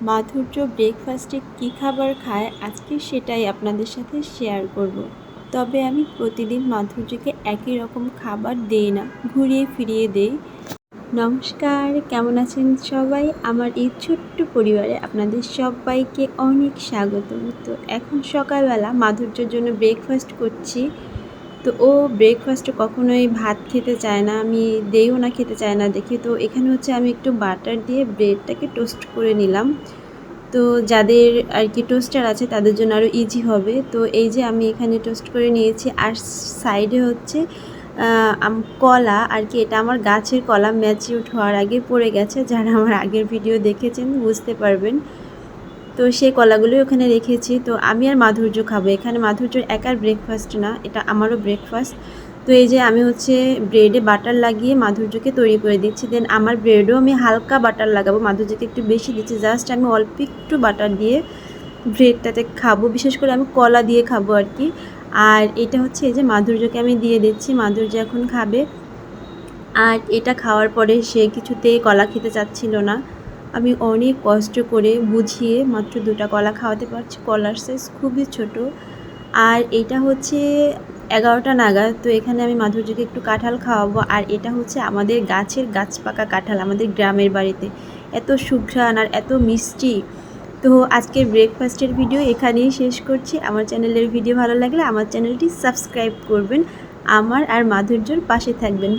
মাধুর্য ব্রেকফাস্টে কী খাবার খায় আজকে সেটাই আপনাদের সাথে শেয়ার করব। তবে আমি প্রতিদিন মাধুর্যকে একই রকম খাবার দেই না, ঘুরিয়ে ফিরিয়ে দেই। নমস্কার, কেমন আছেন সবাই? আমার এই ছোট্ট পরিবারে আপনাদের সবাইকে অনেক স্বাগত তো এখন সকালবেলা মাধুর্যের জন্য ব্রেকফাস্ট করছি। তো ও ব্রেকফাস্টে কখনোই ভাত খেতে চায় না, আমি দেইও না, খেতে চায় না। দেখি তো এখানে হচ্ছে আমি একটু বাটার দিয়ে ব্রেডটাকে টোস্ট করে নিলাম। তো যাদের আর কি টোস্টার আছে, তাদের জন্য আরও ইজি হবে। তো এই যে আমি এখানে টোস্ট করে নিয়েছি, আর সাইডে হচ্ছে কলা। আর কি এটা আমার গাছের কলা ম্যাচিউড হওয়ার আগে পড়ে গেছে। যারা আমার আগের ভিডিও দেখেছেন, বুঝতে পারবেন। তো সেই কলাগুলো ওখানে রেখেছি। তো আমি আর মাধুর্য খাব। এখানে মাধুর্যর একার ব্রেকফাস্ট না, এটা আমারও ব্রেকফাস্ট তো এই যে আমি হচ্ছে ব্রেডে বাটার লাগিয়ে মাধুর্যকে তৈরি করে দিচ্ছি। দেন আমার ব্রেডেও আমি হালকা বাটার লাগাবো। মাধুর্যকে একটু বেশি দিচ্ছি। জাস্ট আমি অল্প একটু বাটার দিয়ে ব্রেডটাতে খাব। বিশেষ করে আমি কলা দিয়ে খাব আর কি। আর এটা হচ্ছে এই যে মাধুর্যকে আমি দিয়ে দিচ্ছি। মাধুর্য এখন খাবে। আর এটা খাওয়ার পরে সে কিছুতেই কলা খেতে চাচ্ছিল না। আমি অনেক কষ্ট করে বুঝিয়ে মাত্র দুটা কলা খাওয়াতে পারছি। কলার সাইজ খুবই ছোট। আর এটা হচ্ছে এগারোটা নাগাদ। তো এখানে আমি মাধুর্যকে একটু কাঁঠাল খাওয়াবো। আর এটা হচ্ছে আমাদের গাছের গাছ পাকা কাঁঠাল আমাদের গ্রামের বাড়িতে। এত সুঘ্রাণ আর এত মিষ্টি। তো আজকের ব্রেকফাস্টের ভিডিও এখানেই শেষ করছি। আমার চ্যানেলের ভিডিও ভালো লাগলে আমার চ্যানেলটি সাবস্ক্রাইব করবেন। আমার আর মাধুর্যর পাশে থাকবেন।